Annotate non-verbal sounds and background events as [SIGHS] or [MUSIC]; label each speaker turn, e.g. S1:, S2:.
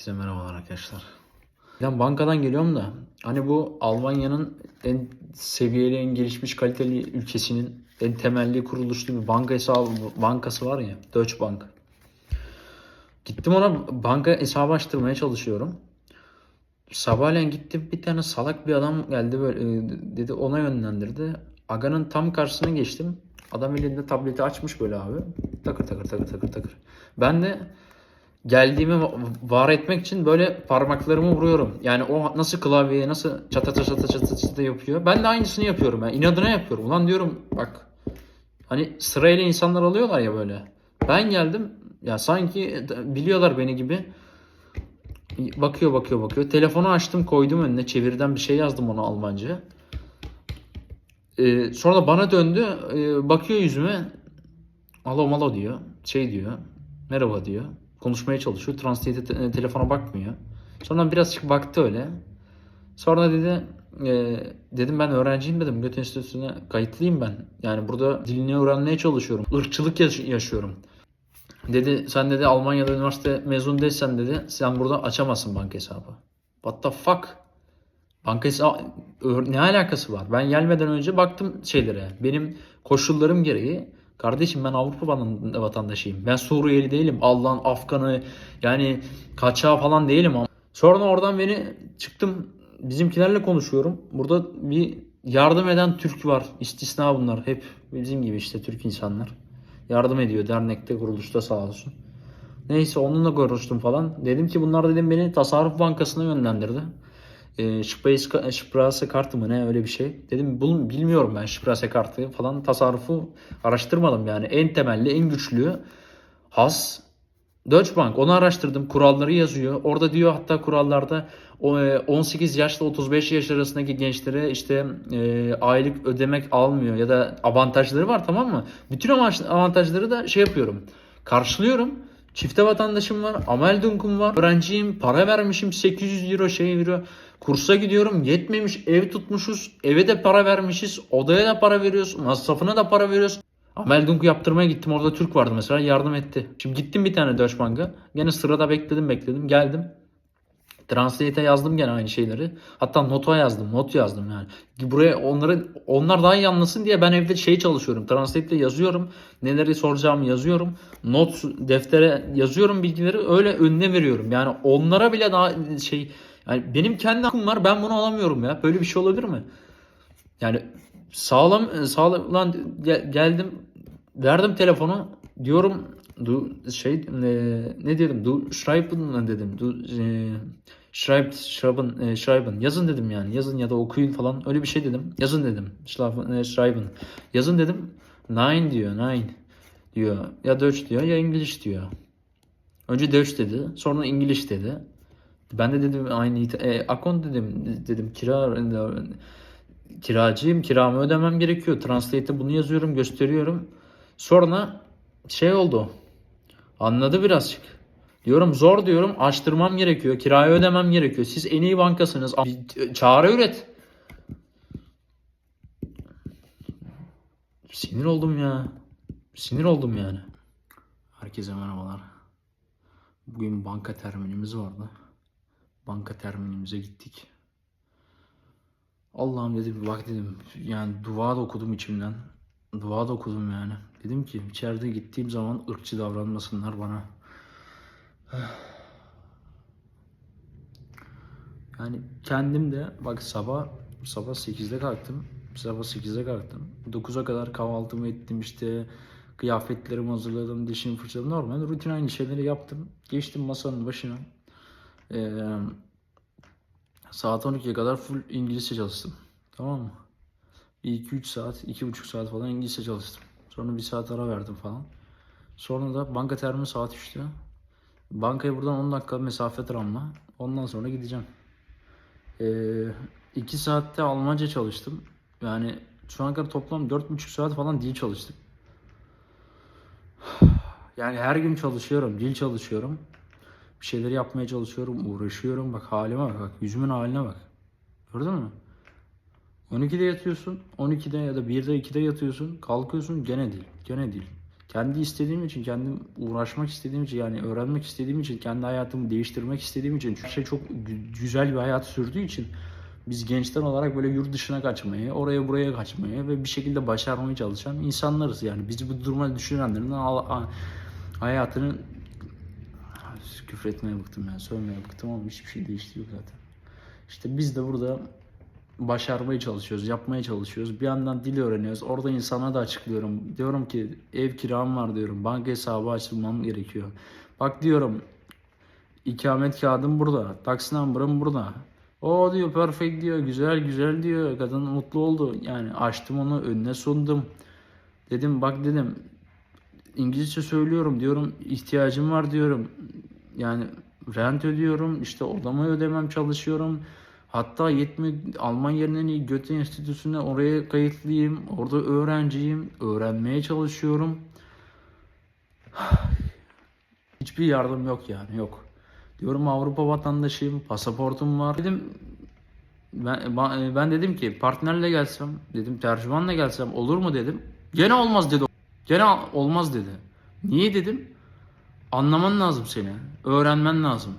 S1: Herkese merhabalar arkadaşlar. Ben bankadan geliyorum da hani bu Almanya'nın en seviyeli, en gelişmiş, kaliteli ülkesinin en temelli kuruluşlu bir banka hesabı, bankası var ya, Deutsche Bank. Gittim ona banka hesabı açtırmaya çalışıyorum. Sabahleyin gittim bir tane salak bir adam geldi böyle dedi ona yönlendirdi. Aga'nın tam karşısına geçtim. Adam elinde tableti açmış böyle abi. Takır takır takır takır takır. Ben de geldiğimi va- var etmek için böyle parmaklarımı vuruyorum. Yani o nasıl klavyeye nasıl çata çata çata çata çata yapıyor. Ben de aynısını yapıyorum. Yani inadına yapıyorum. Ulan diyorum bak hani sırayla insanlar alıyorlar ya böyle. Ben geldim ya sanki biliyorlar beni gibi. Bakıyor bakıyor bakıyor. Telefonu açtım koydum önüne çeviriden bir şey yazdım ona Almanca. Ee, sonra bana döndü ee, bakıyor yüzüme. Alo malo diyor. Şey diyor. Merhaba diyor. Konuşmaya çalışıyor. Translate te- telefona bakmıyor. Sonra birazcık baktı öyle. Sonra dedi e, dedim ben öğrenciyim dedim. Göt Enstitüsü'ne kayıtlıyım ben. Yani burada dilini öğrenmeye çalışıyorum. Irkçılık yaş- yaşıyorum. Dedi sen dedi Almanya'da üniversite mezun değilsen dedi sen burada açamazsın banka hesabı. What the fuck? Banka hesabı ne alakası var? Ben gelmeden önce baktım şeylere. Benim koşullarım gereği kardeşim ben Avrupa vatan- vatandaşıyım. Ben Suriyeli değilim. Allah'ın Afganı yani kaçağı falan değilim ama. Sonra oradan beni çıktım bizimkilerle konuşuyorum. Burada bir yardım eden Türk var. İstisna bunlar. Hep bizim gibi işte Türk insanlar. Yardım ediyor dernekte kuruluşta sağ olsun. Neyse onunla konuştum falan. Dedim ki bunlar dedim beni Tasarruf Bankası'na yönlendirdi. E, Sprasse Sprasse kartı mı ne öyle bir şey. Dedim bunu bilmiyorum ben Sprasse kartı falan tasarrufu araştırmadım yani. En temelli en güçlü has Deutsche Bank onu araştırdım kuralları yazıyor. Orada diyor hatta kurallarda o, e, 18 yaşla 35 yaş arasındaki gençlere işte e, aylık ödemek almıyor ya da avantajları var tamam mı? Bütün avantajları da şey yapıyorum. Karşılıyorum. Çifte vatandaşım var. Amel dunkum var. Öğrenciyim. Para vermişim. 800 euro şey euro. Kursa gidiyorum. Yetmemiş. Ev tutmuşuz. Eve de para vermişiz. Odaya da para veriyoruz. Masrafına da para veriyoruz. Amel Dunk yaptırmaya gittim. Orada Türk vardı mesela. Yardım etti. Şimdi gittim bir tane Deutsche Bank'a. Gene sırada bekledim bekledim. Geldim. Translate'e yazdım gene aynı şeyleri. Hatta nota yazdım. Not yazdım yani. Buraya onları onlar daha iyi anlasın diye ben evde şey çalışıyorum. Translate'te yazıyorum. Neleri soracağımı yazıyorum. Not deftere yazıyorum bilgileri öyle önüne veriyorum. Yani onlara bile daha şey yani benim kendi hakkım var. Ben bunu alamıyorum ya. Böyle bir şey olabilir mi? Yani sağlam sağlam lan gel- geldim verdim telefonu diyorum du şey e, ne dedim du schreiben dedim du e, schreibt schreiben e, schreiben yazın dedim yani yazın ya da okuyun falan öyle bir şey dedim yazın dedim Schlafen, e, schreiben yazın dedim nine diyor nine diyor ya Deutsch diyor ya İngiliz diyor önce Deutsch dedi sonra İngiliz dedi ben de dedim aynı e, akon dedim dedim kira kiracıyım. Kiramı ödemem gerekiyor. Translate'te bunu yazıyorum, gösteriyorum. Sonra şey oldu. Anladı birazcık. Diyorum zor diyorum. Açtırmam gerekiyor. Kirayı ödemem gerekiyor. Siz en iyi bankasınız. Bir Çağrı üret. Sinir oldum ya. Sinir oldum yani. Herkese merhabalar. Bugün banka terminimiz vardı. Banka terminimize gittik. Allah'ım dedim bak dedim yani dua da okudum içimden. Dua da okudum yani. Dedim ki içeride gittiğim zaman ırkçı davranmasınlar bana. [SIGHS] Yani kendim de bak sabah sabah 8'de kalktım. Sabah 8'de kalktım. 9'a kadar kahvaltımı ettim işte kıyafetlerimi hazırladım, dişimi fırçaladım. Normal rutin aynı şeyleri yaptım. Geçtim masanın başına. Ee, Saat 12'ye kadar full İngilizce çalıştım. Tamam mı? Bir 2-3 saat, 2,5 saat falan İngilizce çalıştım. Sonra bir saat ara verdim falan. Sonra da banka termini saat 3'te. Bankaya buradan 10 dakika mesafe tramla. Ondan sonra gideceğim. 2 saatte Almanca çalıştım. Yani şu ana kadar toplam 4,5 saat falan dil çalıştım. Yani her gün çalışıyorum, dil çalışıyorum. Bir şeyleri yapmaya çalışıyorum, uğraşıyorum. Bak halime bak, bak yüzümün haline bak. Gördün mü? 12'de yatıyorsun, 12'de ya da 1'de 2'de yatıyorsun, kalkıyorsun gene değil, gene değil. Kendi istediğim için, kendim uğraşmak istediğim için yani öğrenmek istediğim için, kendi hayatımı değiştirmek istediğim için her şey çok gü- güzel bir hayat sürdüğü için biz gençler olarak böyle yurt dışına kaçmayı, oraya buraya kaçmayı ve bir şekilde başarmaya çalışan insanlarız yani. Bizi bu duruma a- hayatını küfretmeye bıktım ya, sövmeye bıktım ama hiçbir şey değişti yok zaten. İşte biz de burada başarmaya çalışıyoruz, yapmaya çalışıyoruz. Bir yandan dil öğreniyoruz. Orada insana da açıklıyorum. Diyorum ki ev kiram var diyorum. Banka hesabı açılmam gerekiyor. Bak diyorum ikamet kağıdım burada. Taksi numarım burada. O diyor perfect diyor. Güzel güzel diyor. Kadın mutlu oldu. Yani açtım onu önüne sundum. Dedim bak dedim İngilizce söylüyorum diyorum ihtiyacım var diyorum. Yani rent ödüyorum işte odamı ödemem çalışıyorum. Hatta yetme Alman yerine iyi Goethe Enstitüsü'ne oraya kayıtlıyım. Orada öğrenciyim. Öğrenmeye çalışıyorum. [SIGHS] Hiçbir yardım yok yani yok. Diyorum Avrupa vatandaşıyım. Pasaportum var. Dedim ben, ba- ben dedim ki partnerle gelsem dedim tercümanla gelsem olur mu dedim. Gene olmaz dedi. Gene olmaz dedi. Niye dedim? Anlaman lazım seni. Öğrenmen lazım.